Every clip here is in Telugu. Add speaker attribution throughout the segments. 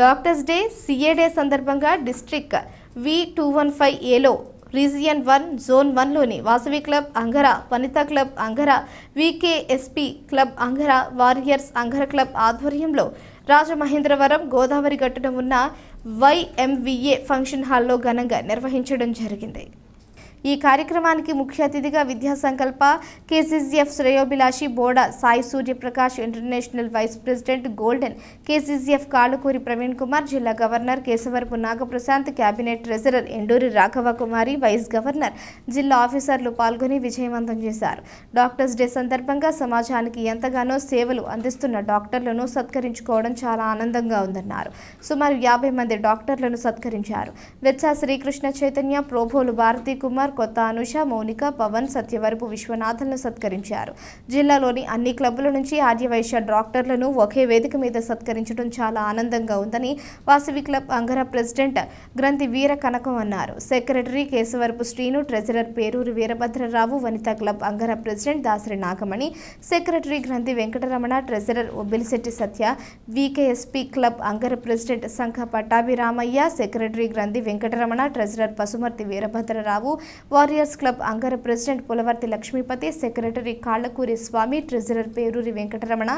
Speaker 1: డాక్టర్స్ డే సిఏ డే సందర్భంగా district V two one five ఏలో region one zone వన్లోని Vasavi club Angara Vanitha club Angara VKSP club Angara warriors Angara club ఆధ్వర్యంలో రాజమహేంద్రవరం గోదావరి గట్టున ఉన్న వైఎంవిఏ ఫంక్షన్ హాల్లో ఘనంగా నిర్వహించడం జరిగింది. ఈ కార్యక్రమానికి ముఖ్య అతిథిగా విద్యా సంకల్ప కేసీజీఎఫ్ శ్రేయోభిలాషి Boda Sai Suryaprakash international vice president golden KCGF Kallakuri Praveen Kumar జిల్లా governor Keshavarapu Nagaprashanth cabinet treasurer Enduri Raghava Kumari vice governor జిల్లా ఆఫీసర్లు పాల్గొని విజయవంతం చేశారు. డాక్టర్స్ డే సందర్భంగా సమాజానికి ఎంతగానో సేవలు అందిస్తున్న డాక్టర్లను సత్కరించుకోవడం చాలా ఆనందంగా ఉందన్నారు. సుమారు యాభై మంది డాక్టర్లను సత్కరించారు. వెచ్చా శ్రీకృష్ణ చైతన్య ప్రోభోలు భారతీ కుమార్ కొత్త అనుష మౌనిక పవన్ సత్యవరపు విశ్వనాథన్ను సత్కరించారు. జిల్లాలోని అన్ని క్లబ్ల నుంచి ఆర్యవైశ్య డాక్టర్లను ఒకే వేదిక మీద సత్కరించడం చాలా ఆనందంగా ఉందని వాసవి క్లబ్ అంగర ప్రెసిడెంట్ గ్రంథి వీర కనకం అన్నారు. Secretary Keshavarapu Srinu treasurer Peruru Veerabhadrarao Vanitha club Angara president Dasari Nagamani secretary Granthi Venkataramana treasurer Obbilisetti Satya VKSP club Angara president Sangha Pattabhiramayya secretary Granthi Venkataramana treasurer Pasumarthi Veerabhadrarao warriors club Angara president Pulavarthi Lakshmipathi secretary Kallakuri Swamy treasurer Peruri Venkataramana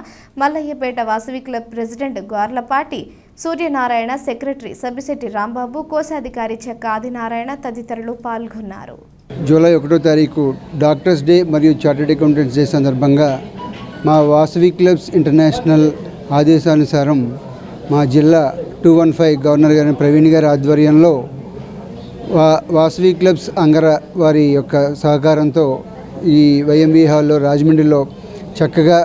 Speaker 1: Mallayyapeta Vasavi club president Gorlapati Suryanarayana secretary Sabbisetti Rambabu కోశాధికారి చెక్క ఆదినారాయణ తదితరులు పాల్గొన్నారు.
Speaker 2: జూలై ఒకటో తారీఖు డాక్టర్స్ డే మరియు చార్టెడ్ అకౌంటెంట్స్ డే సందర్భంగా మా వాసవి క్లబ్స్ ఇంటర్నేషనల్ ఆదేశానుసారం మా జిల్లా టూ వన్ ఫైవ్ గవర్నర్ గారి ప్రవీణ్ గారి ఆధ్వర్యంలో వా వాసవి క్లబ్స్ అంగర వారి యొక్క సహకారంతో ఈ వైఎంవి హాల్లో రాజమండ్రిలో చక్కగా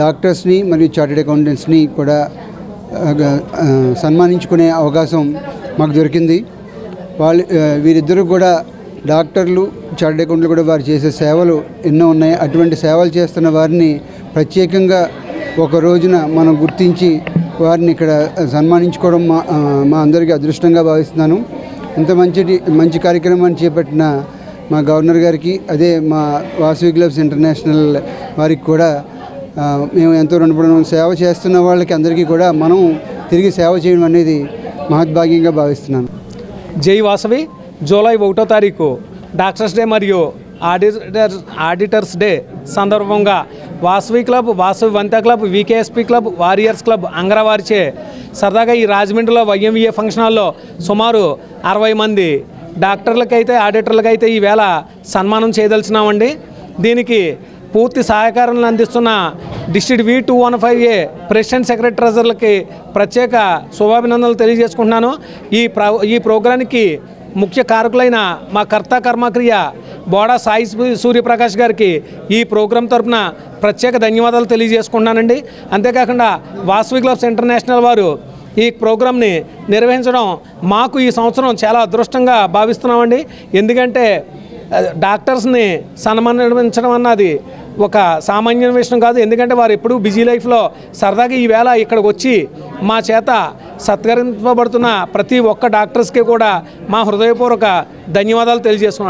Speaker 2: డాక్టర్స్ని మరియు చార్టెడ్ అకౌంటెంట్స్ని కూడా సన్మానించుకునే అవకాశం మాకు దొరికింది. వాళ్ళు వీరిద్దరూ కూడా డాక్టర్లు చార్టెడ్ అకౌంట్లు కూడా వారు చేసే సేవలు ఎన్నో ఉన్నాయి. అటువంటి సేవలు చేస్తున్న వారిని ప్రత్యేకంగా ఒక రోజున మనం గుర్తించి వారిని ఇక్కడ సన్మానించుకోవడం మా మా అందరికీ అదృష్టంగా భావిస్తున్నాను. ఇంత మంచి మంచి కార్యక్రమాన్ని చేపట్టిన మా గవర్నర్ గారికి అదే మా వాసవి క్లబ్స్ ఇంటర్నేషనల్ వారికి కూడా మేము ఎంతో రుణపడిన సేవ చేస్తున్న వాళ్ళకి అందరికీ కూడా మనం తిరిగి సేవ చేయడం అనేది మహద్భాగ్యంగా భావిస్తున్నాను.
Speaker 3: జై వాసవి. జూలై ఒకటో తారీఖు డాక్టర్స్ డే మరియు ఆడిటర్స్ ఆడిటర్స్ డే సందర్భంగా వాసవి క్లబ్ వాసవి వంత club VKSP club warriors club అంగరవారిచే సరదాగా ఈ రాజమండ్రిలో వైఎంఈఏ ఫంక్షన్ హాల్లో సుమారు అరవై మంది డాక్టర్లకైతే ఆడిటర్లకైతే ఈవేళ సన్మానం చేయదలిచినామండి. దీనికి పూర్తి సహకారం అందిస్తున్న district V two one five A president secretary ట్రెజర్లకి ప్రత్యేక శుభాభినందనలు తెలియజేసుకుంటున్నాను. ఈ ప్ర ఈ ప్రోగ్రానికి ముఖ్య కారకులైన మా కర్త కర్మక్రియ బోడా సాయి సూ- సూర్యప్రకాష్ గారికి ఈ ప్రోగ్రాం తరపున ప్రత్యేక ధన్యవాదాలు తెలియజేసుకుంటున్నానండి. అంతేకాకుండా వాసవి క్లబ్స్ ఇంటర్నేషనల్ వారు ఈ ప్రోగ్రామ్ని నిర్వహించడం మాకు ఈ సంవత్సరం చాలా అదృష్టంగా భావిస్తున్నామండి. ఎందుకంటే డాక్టర్స్ని సన్మానించడం అన్నది ఒక సామాన్య విషయం కాదు. ఎందుకంటే వారు ఎప్పుడూ బిజీ లైఫ్లో సరదాగా ఈవేళ ఇక్కడికి వచ్చి మా చేత సత్కరింపబడుతున్న ప్రతి ఒక్క డాక్టర్స్కి కూడా మా హృదయపూర్వక ధన్యవాదాలు తెలియజేస్తున్నాను.